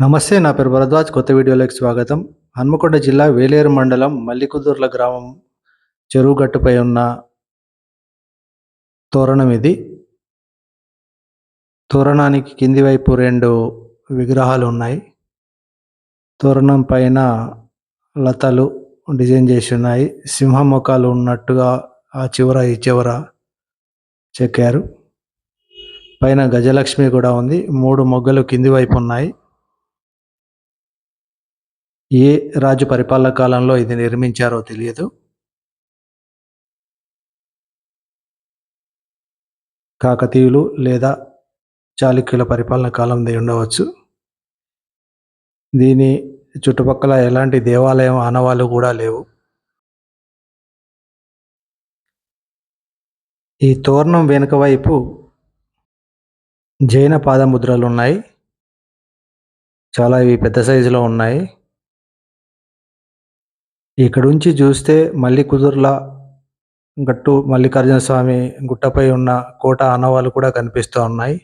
నమస్తే నా పేరు భరద్వాజ్. కొత్త వీడియోలోకి స్వాగతం. హన్మకొండ జిల్లా వేలేరు మండలం మల్లికుదుర్ల గ్రామం చెరువు గట్టుపై ఉన్న తోరణం ఇది. తోరణానికి కింది వైపు రెండు విగ్రహాలు ఉన్నాయి. తోరణం పైన లతలు డిజైన్ చేసి ఉన్నాయి. సింహ ముఖాలు ఉన్నట్టుగా ఆ చివర ఈ చివర చెక్కారు. పైన గజలక్ష్మి కూడా ఉంది. మూడు మొగ్గలు కింది వైపు ఉన్నాయి. ఏ రాజు పరిపాలన కాలంలో ఇది నిర్మించారో తెలియదు. కాకతీయులు లేదా చాళుక్యుల పరిపాలన కాలంది ఉండవచ్చు. దీని చుట్టుపక్కల ఎలాంటి దేవాలయం ఆనవాళ్ళు కూడా లేవు. ఈ తోరణం వెనుక వైపు జైన పాదముద్రలు ఉన్నాయి. చాలా ఇవి పెద్ద సైజులో ఉన్నాయి. ఇక్కడుంచి చూస్తే మళ్ళీ కుదుర్ల గట్టు మల్లికార్జున స్వామి గుట్టపై ఉన్న కోట ఆనవాళ్ళు కూడా కనిపిస్తూ ఉన్నాయి.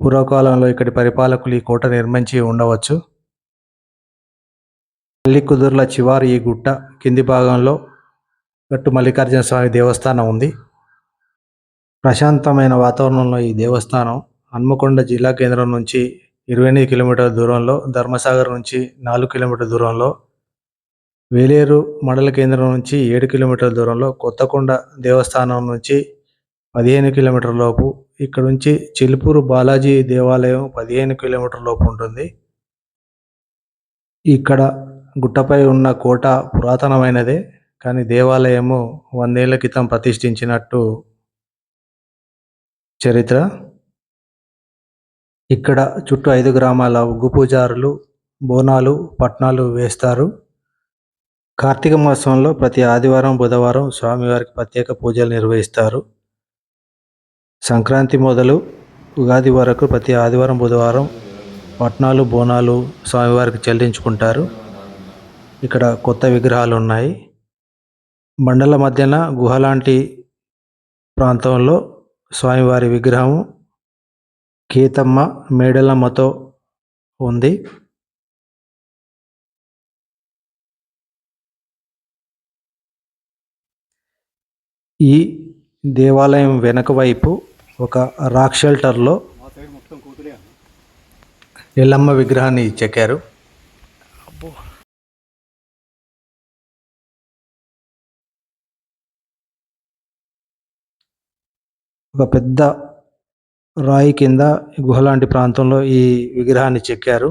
పూర్వకాలంలో ఇక్కడి పరిపాలకులు ఈ కోట నిర్మించి ఉండవచ్చు. మల్లికుదుర్ల చివారి ఈ గుట్ట కింది భాగంలో గట్టు మల్లికార్జున స్వామి దేవస్థానం ఉంది. ప్రశాంతమైన వాతావరణంలో ఈ దేవస్థానం హన్మకొండ జిల్లా కేంద్రం నుంచి ఇరవై ఎనిమిది కిలోమీటర్ల దూరంలో ధర్మసాగర్ నుంచి నాలుగు కిలోమీటర్ల దూరంలో వేలేరు మండల కేంద్రం నుంచి ఏడు కిలోమీటర్ల దూరంలో కొత్తకొండ దేవస్థానం నుంచి పదిహేను కిలోమీటర్ల లోపు ఇక్కడ నుంచి చిలుపూరు బాలాజీ దేవాలయం పదిహేను కిలోమీటర్ల లోపు ఉంటుంది. ఇక్కడ గుట్టపై ఉన్న కోట పురాతనమైనదే కానీ దేవాలయము వందేళ్ళ క్రితం ప్రతిష్ఠించినట్టు చరిత్ర. ఇక్కడ చుట్టూ ఐదు గ్రామాల ఉగ్గు పూజారులు బోనాలు పట్నాలు వేస్తారు. కార్తీక మాసంలో ప్రతి ఆదివారం బుధవారం స్వామివారికి ప్రత్యేక పూజలు నిర్వహిస్తారు. సంక్రాంతి మొదలు ఉగాది వరకు ప్రతి ఆదివారం బుధవారం పట్నాలు బోనాలు స్వామివారికి చెల్లించుకుంటారు. ఇక్కడ కొత్త విగ్రహాలు ఉన్నాయి. మండల మధ్యన గుహ లాంటి ప్రాంతంలో స్వామివారి విగ్రహం కేతమ్మ మేడలమ్మతో ఉంది. ఈ దేవాలయం వెనక వైపు ఒక రాక్ షెల్టర్లో ఎల్లమ్మ విగ్రహాన్ని చెక్కారు. ఒక పెద్ద రాయి కింద గుహ లాంటి ప్రాంతంలో ఈ విగ్రహాన్ని చెక్కారు.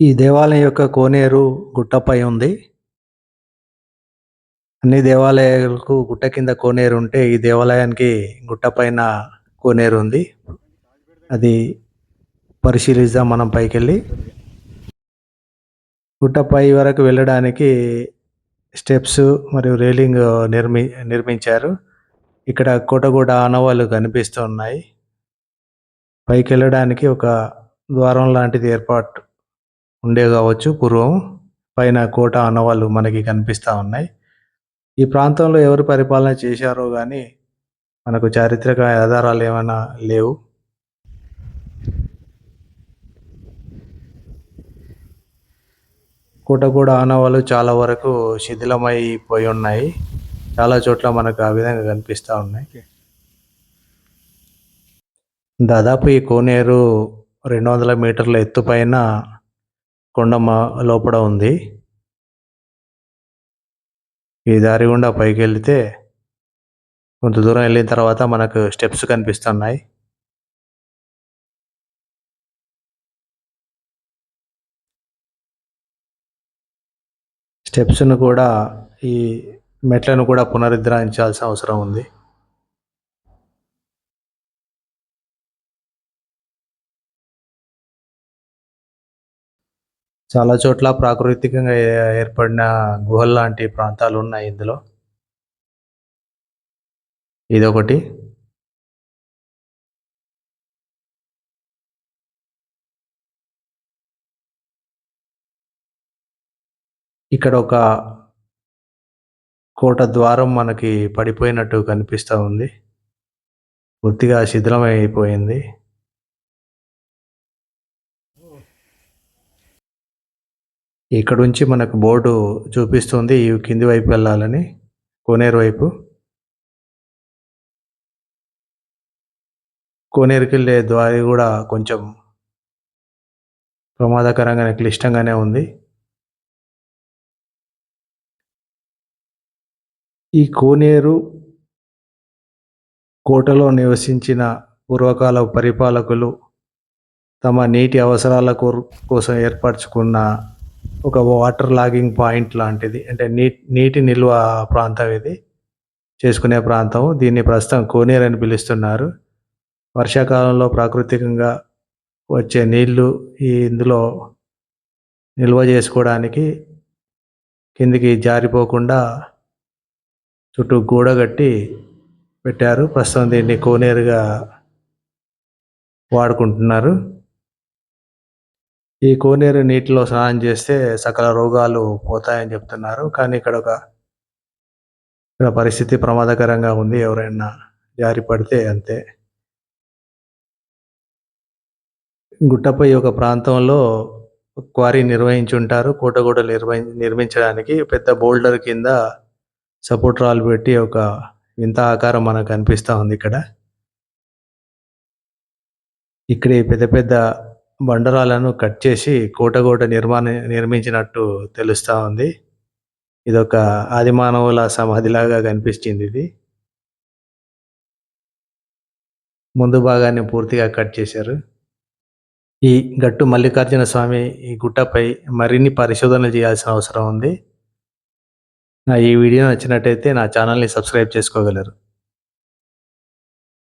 ఈ దేవాలయం యొక్క కోనేరు గుట్టపై ఉంది. అన్ని దేవాలయాలకు గుట్ట కింద కోనేరు ఉంటే ఈ దేవాలయానికి గుట్ట పైన కోనేరు ఉంది. అది పరిశీలిద్దాం మనం పైకి వెళ్ళి గుట్టపై వరకు వెళ్ళడానికి స్టెప్స్ మరియు రైలింగ్ నిర్మి నిర్మించారు. ఇక్కడ కోటగూడ ఆనవాళ్ళు కనిపిస్తూ ఉన్నాయి పైకి వెళ్ళడానికి ఒక ద్వారం లాంటిది ఏర్పాటు ఉండే కావచ్చు. పూర్వం పైన కోట ఆనవాళ్ళు మనకి కనిపిస్తూ ఉన్నాయి. ఈ ప్రాంతంలో ఎవరు పరిపాలన చేశారో కానీ మనకు చారిత్రక ఆధారాలు ఏమైనా లేవు. కోటగూడ ఆనవాళ్ళు చాలా వరకు శిథిలమైపోయి ఉన్నాయి. చాలా చోట్ల మనకు ఆ విధంగా కనిపిస్తూ ఉన్నాయి. దాదాపు ఈ కోనేరు రెండు వందల మీటర్ల ఎత్తు పైన కొండమ్మ లోపల ఉంది. ఈ దారి గుండా పైకి వెళ్తే కొంత దూరం వెళ్ళిన తర్వాత మనకు స్టెప్స్ కనిపిస్తున్నాయి. స్టెప్స్ను కూడా ఈ మెట్లను కూడా పునరుద్ధరించాల్సిన అవసరం ఉంది. చాలా చోట్ల ప్రాకృతికంగా ఏర్పడిన గుహలు లాంటి ప్రాంతాలు ఉన్నాయి ఇందులో. ఇదొకటి. ఇక్కడ ఒక కోట ద్వారం మనకి పడిపోయినట్టు కనిపిస్తూ ఉంది. పూర్తిగా శిథిలమైపోయింది. ఇక్కడ నుంచి మనకు బోర్డు చూపిస్తుంది. ఈ కింది వైపు వెళ్ళాలని. కోనేరు వైపు. కోనేరుకి వెళ్ళే దారి కూడా కొంచెం ప్రమాదకరంగానే క్లిష్టంగానే ఉంది. ఈ కోనేరు కోటలో నివసించిన పూర్వకాల పరిపాలకులు తమ నీటి అవసరాల కోర్- కోసం ఏర్పరచుకున్న ఒక వాటర్ లాగింగ్ పాయింట్ లాంటిది. అంటే నీటి నీటి నిల్వ ప్రాంతం ఇది. చేసుకునే ప్రాంతం. దీన్ని ప్రస్తుతం కోనేరు అని పిలుస్తున్నారు. వర్షాకాలంలో ప్రాకృతికంగా వచ్చే నీళ్ళు ఈ ఇందులో నిల్వ చేసుకోవడానికి కిందికి జారిపోకుండా చుట్టూ గూడ కట్టి పెట్టారు. ప్రస్తుతం దీన్ని కోనేరుగా వాడుకుంటున్నారు. ఈ కోనేరు నీటిలో స్నానం చేస్తే సకల రోగాలు పోతాయని చెప్తున్నారు. కానీ ఇక్కడ ఒక ఇక్కడ పరిస్థితి ప్రమాదకరంగా ఉంది. ఎవరైనా జారి పడితే అంతే. గుట్టపై ఒక ప్రాంతంలో క్వారీ నిర్వహించి ఉంటారు కోటగూడ నిర్వహి నిర్మించడానికి పెద్ద బోల్డర్ కింద సపోర్ట్ రాళ్ళు పెట్టి ఒక వింత ఆకారం మనకు కనిపిస్తూ ఉంది ఇక్కడ. ఇక్కడ పెద్ద పెద్ద బండరాలను కట్ చేసి కోటగోట నిర్మాణ నిర్మించినట్టు తెలుస్తూ ఉంది. ఇదొక ఆదిమానవుల సమాధిలాగా కనిపిస్తుంది ఇది. ముందు భాగాన్ని పూర్తిగా కట్ చేశారు. ఈ గట్టు మల్లికార్జున స్వామి ఈ గుట్టపై మరిన్ని పరిశోధనలు చేయాల్సిన అవసరం ఉంది. నా ఈ వీడియో నచ్చినట్టయితే నా ఛానల్ని సబ్స్క్రైబ్ చేసుకోగలరు.